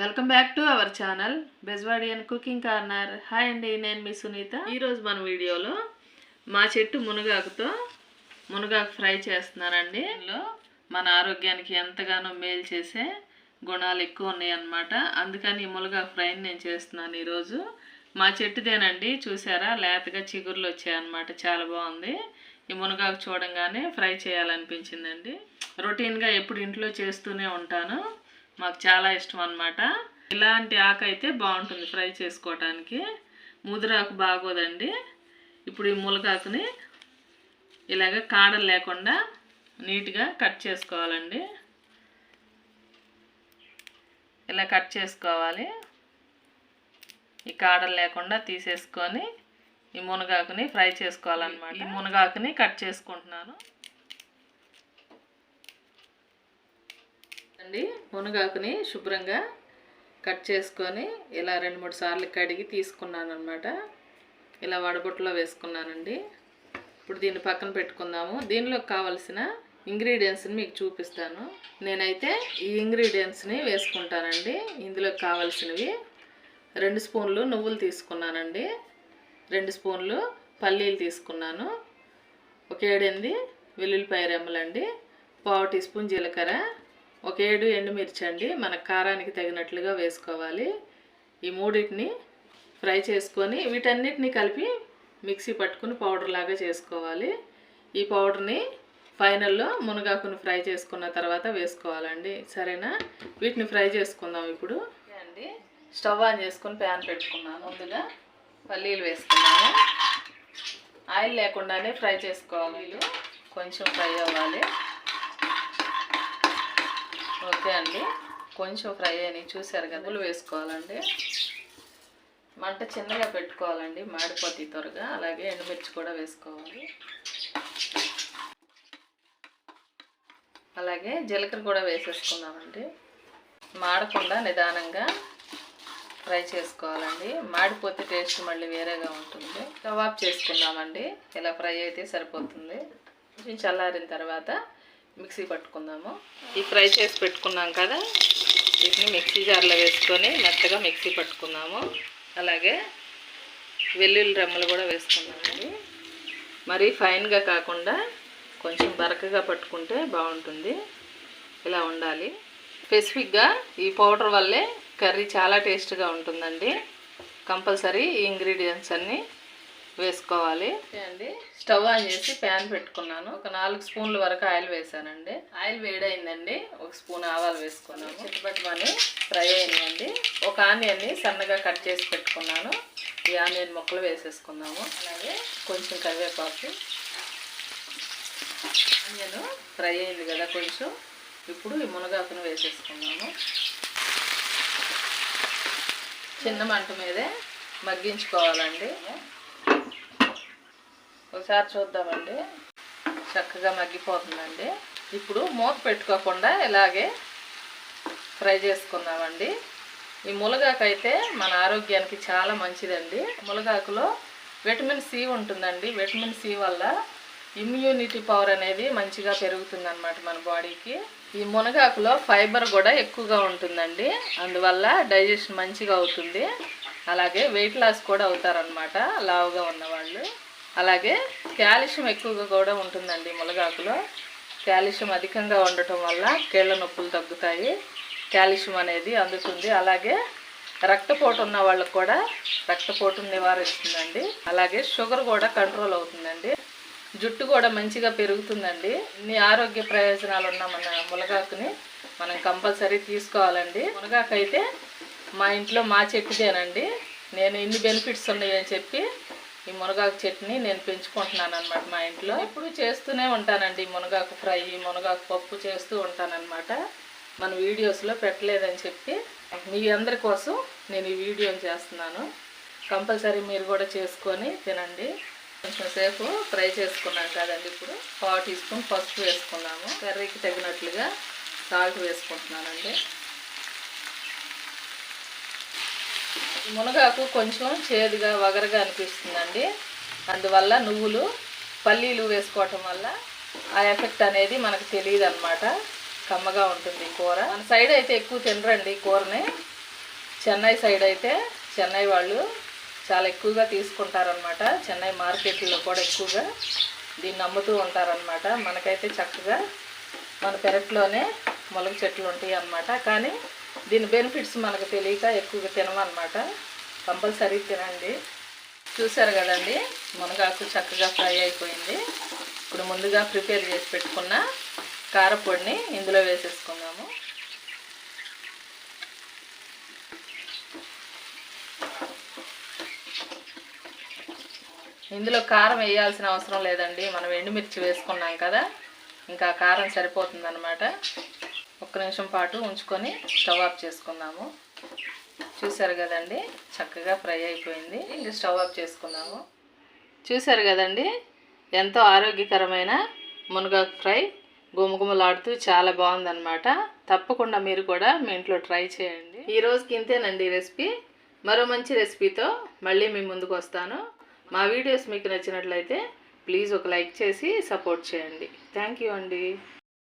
Welcome back to our channel Bezwadi and cooking corner. Hi అండి నేను మీ సునీత. ఈరోజు మన వీడియోలో మా చెట్టు మునగాకుతో మునగాకు ఫ్రై చేస్తున్నానండి. ఇందులో మన ఆరోగ్యానికి ఎంతగానో మేలు చేసే గుణాలు ఎక్కువ ఉన్నాయన్నమాట. అందుకని ఈ మునగాకు ఫ్రైని నేను చేస్తున్నాను ఈరోజు. మా చెట్టుదేనండి చూసారా? లేతగా చిగుర్లు వచ్చాయన్నమాట. చాలా బాగుంది. ఈ మునగాకు చూడంగానే ఫ్రై చేయాలనిపించిందండి. రొటీన్గా ఎప్పుడు ఇంట్లో చేస్తూనే ఉంటాను. మాకు చాలా ఇష్టం అనమాట ఇలాంటి ఆకు అయితే బాగుంటుంది ఫ్రై చేసుకోవటానికి. ముదిరాకు బాగోదండి. ఇప్పుడు ఈ ములకాకుని ఇలాగ కాడలు లేకుండా నీట్గా కట్ చేసుకోవాలండి. ఇలా కట్ చేసుకోవాలి. ఈ కాడలు లేకుండా తీసేసుకొని ఈ మునగాకుని ఫ్రై చేసుకోవాలన్నమాట. ఈ మునగాకుని కట్ చేసుకుంటున్నాను. అండి మునగాకుని శుభ్రంగా కట్ చేసుకొని ఇలా రెండు మూడు సార్లు కడిగి తీసుకున్నాను అనమాట ఇలా వడబొట్టలో వేసుకున్నానండి. ఇప్పుడు దీన్ని పక్కన పెట్టుకుందాము. దీనిలో కావలసిన ఇంగ్రీడియంట్స్ని మీకు చూపిస్తాను. నేనైతే ఈ ఇంగ్రీడియంట్స్ని వేసుకుంటానండి. ఇందులో కావలసినవి రెండు స్పూన్లు నువ్వులు తీసుకున్నానండి. రెండు స్పూన్లు పల్లీలు తీసుకున్నాను. ఒక ఏడెనిమిది వెల్లుల్లిపాయ రెమ్మలండి. పావు టీ స్పూన్ జీలకర్ర. ఒక ఏడు ఎండుమిర్చి అండి మన కారానికి తగినట్లుగా వేసుకోవాలి. ఈ మూడింటిని ఫ్రై చేసుకొని వీటన్నిటిని కలిపి మిక్సీ పట్టుకుని పౌడర్ లాగా చేసుకోవాలి. ఈ పౌడర్ని ఫైనల్లో మునగాకుని ఫ్రై చేసుకున్న తర్వాత వేసుకోవాలండి. సరేనా? వీటిని ఫ్రై చేసుకుందాం ఇప్పుడు. అండి. స్టవ్ ఆన్ చేసుకుని ప్యాన్ పెట్టుకున్నాను. ముందుగా పల్లీలు వేసుకున్నాను. ఆయిల్ లేకుండానే ఫ్రై చేసుకోవాలి. వీళ్ళు కొంచెం ఫ్రై అవ్వాలి. ఓకే అండి. కొంచెం ఫ్రై అని చూసారు కదా ఉల్లి వేసుకోవాలండి. మంట చిన్నగా పెట్టుకోవాలండి మాడిపోతాయి త్వరగా. అలాగే ఎండుమిర్చి కూడా వేసుకోవాలి. అలాగే జీలకర్ర కూడా వేసేసుకుందామండి. మాడకుండా నిదానంగా ఫ్రై చేసుకోవాలండి. మాడిపోతే టేస్ట్ మళ్ళీ వేరేగా ఉంటుంది. కబాబ్ చేసుకుందామండి. ఇలా ఫ్రై అయితే సరిపోతుంది. కొంచెం చల్లారిన తర్వాత మిక్సీ పట్టుకుందాము. ఈ ఫ్రై చేసి పెట్టుకున్నాం కదా వీటిని మిక్సీ జార్లో వేసుకొని మెత్తగా మిక్సీ పట్టుకుందాము అలాగే వెల్లుల్లి రెమ్మలు కూడా వేసుకున్నామండి మరి ఫైన్గా కాకుండా కొంచెం బరకగా పట్టుకుంటే బాగుంటుంది. ఇలా ఉండాలి. స్పెసిఫిక్గా ఈ పౌడర్ వల్లే కర్రీ చాలా టేస్ట్గా ఉంటుందండి. కంపల్సరీ ఈ ఇంగ్రీడియంట్స్ అన్నీ వేసుకోవాలి. అండి. స్టవ్ ఆన్ చేసి ప్యాన్ పెట్టుకున్నాను. ఒక నాలుగు స్పూన్ల వరకు ఆయిల్ వేసానండి. ఆయిల్ వేడైందండి. ఒక స్పూన్ ఆవాలు వేసుకున్నాను. చిట్టుపట్టుమని ఫ్రై అయినాయండి. ఒక ఆనియన్ని సన్నగా కట్ చేసి పెట్టుకున్నాను. ఈ ఆనియన్ ముక్కలు వేసేసుకుందాము. అలాగే కొంచెం కరివేపాకు. ఆనియన్ ఫ్రై అయింది కదా కొంచెం. ఇప్పుడు ఈ మునగాకును వేసేసుకున్నాము చిన్న మంట మీదే మగ్గించుకోవాలండి. ఒకసారి చూద్దామండి. చక్కగా మగ్గిపోతుందండి. ఇప్పుడు మూత పెట్టుకోకుండా ఇలాగే ఫ్రై చేసుకుందామండి. ఈ ములగాకు అయితే మన ఆరోగ్యానికి చాలా మంచిదండి. ములగాకులో విటమిన్ సి ఉంటుందండి. విటమిన్ సి వల్ల ఇమ్యూనిటీ పవర్ అనేది మంచిగా పెరుగుతుంది అనమాట మన బాడీకి. ఈ మునగాకులో ఫైబర్ కూడా ఎక్కువగా ఉంటుందండి. అందువల్ల డైజెషన్ మంచిగా అవుతుంది. అలాగే వెయిట్ లాస్ కూడా అవుతారనమాట లావుగా ఉన్నవాళ్ళు. అలాగే కాల్షియం ఎక్కువగా కూడా ఉంటుందండి మునగాకులో కాల్షియం అధికంగా ఉండటం వల్ల కీళ్ళ నొప్పులు తగ్గుతాయి. కాల్షియం అనేది అందుతుంది. అలాగే రక్తపోటు ఉన్న వాళ్ళకు కూడా రక్తపోటును నివారిస్తుందండి. అలాగే షుగర్ కూడా కంట్రోల్ అవుతుందండి. జుట్టు కూడా మంచిగా పెరుగుతుందండి. ఇన్ని ఆరోగ్య ప్రయోజనాలు ఉన్న మన మునగాకుని మనం కంపల్సరీ తీసుకోవాలండి. మునగాకు అయితే మా ఇంట్లో మా చెట్టుదేనండి. నేను ఇన్ని బెనిఫిట్స్ ఉన్నాయని చెప్పి ఈ మునగాకు చట్నీ నేను పెంచుకుంటున్నాను అనమాట మా ఇంట్లో. ఇప్పుడు చేస్తూనే ఉంటానండి ఈ మునగాకు ఫ్రై మునగాకు పప్పు చేస్తూ ఉంటానన్నమాట. మన వీడియోస్లో పెట్టలేదని చెప్పి మీ అందరి కోసం నేను ఈ వీడియోని చేస్తున్నాను. కంపల్సరీ మీరు కూడా చేసుకొని తినండి. కొంచెం సేపు ఫ్రై చేసుకున్నాం కదండి ఇప్పుడు. పావు టీ స్పూన్ పసుపు వేసుకున్నాము. కర్రీకి తగినట్లుగా సాల్ట్ వేసుకుంటున్నానండి. మునగాకు కొంచెం చేదుగా వగరగా అనిపిస్తుందండి. అందువల్ల నువ్వులు పల్లీలు వేసుకోవటం వల్ల ఆ ఎఫెక్ట్ అనేది మనకు తెలియదు అనమాట కమ్మగా ఉంటుంది కూర. మన సైడ్ అయితే ఎక్కువ తినరండి ఈ కూరని. చెన్నై సైడ్ అయితే చెన్నై వాళ్ళు చాలా ఎక్కువగా తీసుకుంటారనమాట చెన్నై మార్కెట్లో కూడా ఎక్కువగా దీన్ని అమ్ముతూ ఉంటారనమాట మనకైతే చక్కగా మన పెరట్లోనే మొలక చెట్లు ఉంటాయి అన్నమాట. కానీ దీని బెనిఫిట్స్ మనకు తెలియక ఎక్కువగా తినమన్నమాట కంపల్సరీ తినండి. చూసారు కదండి మునగాకు చక్కగా ఫ్రై అయిపోయింది. ఇప్పుడు ముందుగా ప్రిపేర్ చేసి పెట్టుకున్న కారపొడిని ఇందులో వేసేసుకుందాము. ఇందులో కారం వేయాల్సిన అవసరం లేదండి. మనం ఎండుమిర్చి వేసుకున్నాం కదా ఇంకా కారం సరిపోతుందన్నమాట. ఒక్క నిమిషం పాటు ఉంచుకొని స్టవ్ ఆఫ్ చేసుకున్నాము చూసారు కదండి? చక్కగా ఫ్రై అయిపోయింది. ఇంక స్టవ్ ఆఫ్ చేసుకున్నాము చూసారు కదండి? ఎంతో ఆరోగ్యకరమైన మునగాకు ఫ్రై గుమగుమలాడుతూ చాలా బాగుందన్నమాట. తప్పకుండా మీరు కూడా మీ ఇంట్లో ట్రై చేయండి. ఈ రోజుకి ఇంతేనండి రెసిపీ. మరో మంచి రెసిపీతో మళ్ళీ మీ ముందుకు వస్తాను. మా వీడియోస్ మీకు నచ్చినట్లయితే ప్లీజ్ ఒక లైక్ చేసి సపోర్ట్ చేయండి. థ్యాంక్ యూ అండి.